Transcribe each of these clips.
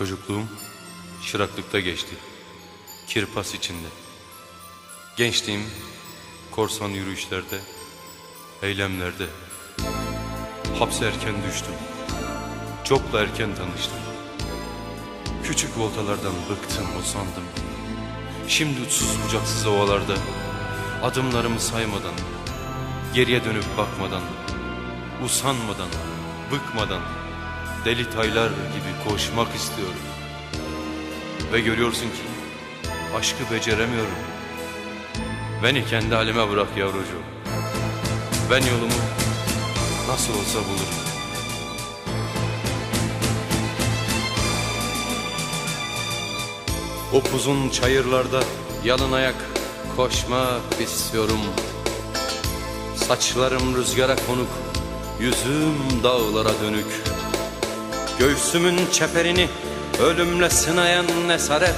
Çocukluğum çıraklıkta geçti. Kirpas içinde. Gençliğim korsan yürüyüşlerde, eylemlerde. Hapse erken düştüm. Çok da erken tanıştım. Küçük voltalardan bıktım, usandım. Şimdi uçsuz bucaksız ovalarda adımlarımı saymadan, geriye dönüp bakmadan, usanmadan, bıkmadan deli taylar gibi koşmak istiyorum. Ve görüyorsun ki aşkı beceremiyorum. Beni kendi halime bırak yavrucuğum. Ben yolumu nasıl olsa bulurum. Upuzun çayırlarda yalın ayak koşmak istiyorum. Saçlarım rüzgara konuk, yüzüm dağlara dönük. Göğsümün çeperini ölümle sınayan nesaret.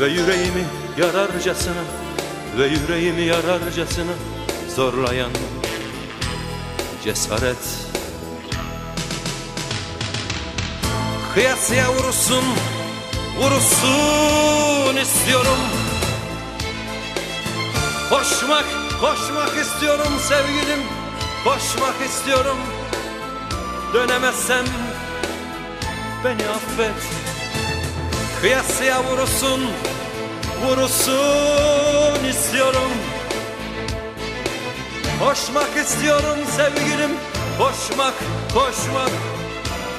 Ve yüreğimi yararcasına ve yüreğimi yararcasına zorlayan cesaret. Kıyasıya vurursun, vurursun istiyorum. Koşmak, koşmak istiyorum sevgilim Koşmak istiyorum Dönemezsem beni affet. Kıyasıya vurursun, vurursun istiyorum. Koşmak istiyorum sevgilim Koşmak, koşmak.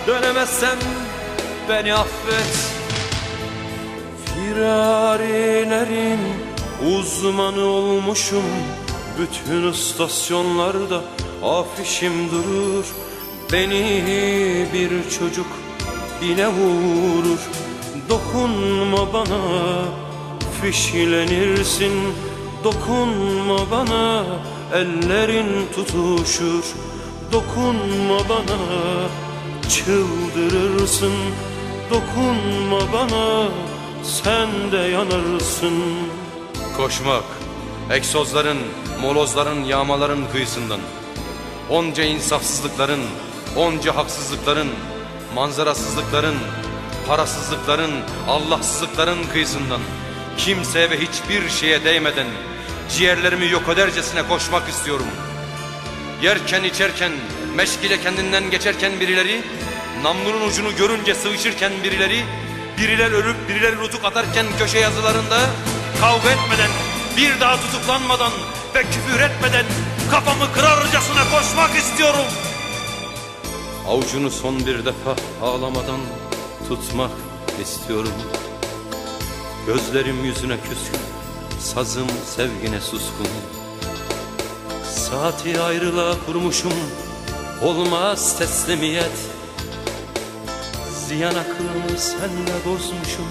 Dönemezsem beni affet. Firarilerin uzmanı olmuşum. Bütün istasyonlarda afişim durur Beni bir çocuk bile vurur. Dokunma bana fişlenirsin. Dokunma bana ellerin tutuşur. Dokunma bana çıldırırsın. Dokunma bana sen de yanarsın. Koşmak, egzozların, molozların, yağmaların kıyısından. Onca insafsızlıkların, onca haksızlıkların, manzarasızlıkların, parasızlıkların, Allahsızlıkların kıyısından kimseye ve hiçbir şeye değmeden ciğerlerimi yok edercesine koşmak istiyorum. Yerken içerken, meşgile kendinden geçerken birileri, namlunun ucunu görünce sıvışırken birileri, biriler ölüp birileri nutuk atarken köşe yazılarında kavga etmeden, bir daha tutuklanmadan ve küfür etmeden kafamı kırarcasına koşmak istiyorum. Avucunu son bir defa ağlamadan tutmak istiyorum. Gözlerim yüzüne küskün, sazım sevgine suskun. Saati ayrılığa kurmuşum, olmaz teslimiyet. Ziyan aklımı senle bozmuşum,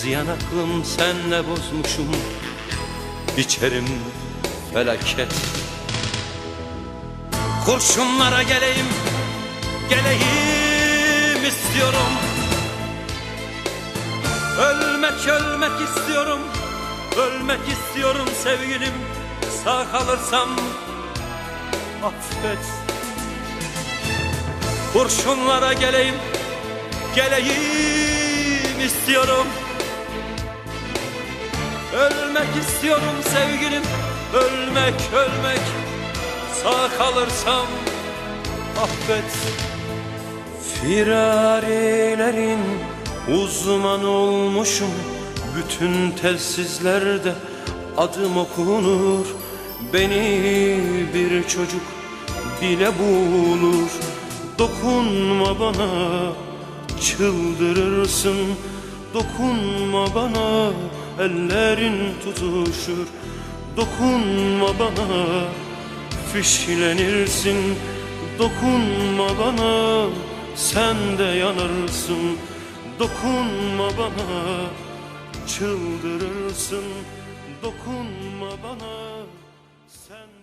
ziyan aklım senle bozmuşum. İçerim felaket. Kurşunlara geleyim, geleyim istiyorum. Ölmek ölmek istiyorum, ölmek istiyorum sevgilim. Sağ kalırsam affet. Kurşunlara geleyim, geleyim istiyorum. Ölmek istiyorum sevgilim, ölmek ölmek. Sağ kalırsam affet. Firarilerin uzmanı olmuşum. Bütün telsizlerde adım okunur. Beni bir çocuk bile bulur. Dokunma bana çıldırırsın. Dokunma bana ellerin tutuşur. Dokunma bana fişlenirsin Dokunma bana sen de yanırsın. Dokunma bana çıldırırsın. Dokunma bana sen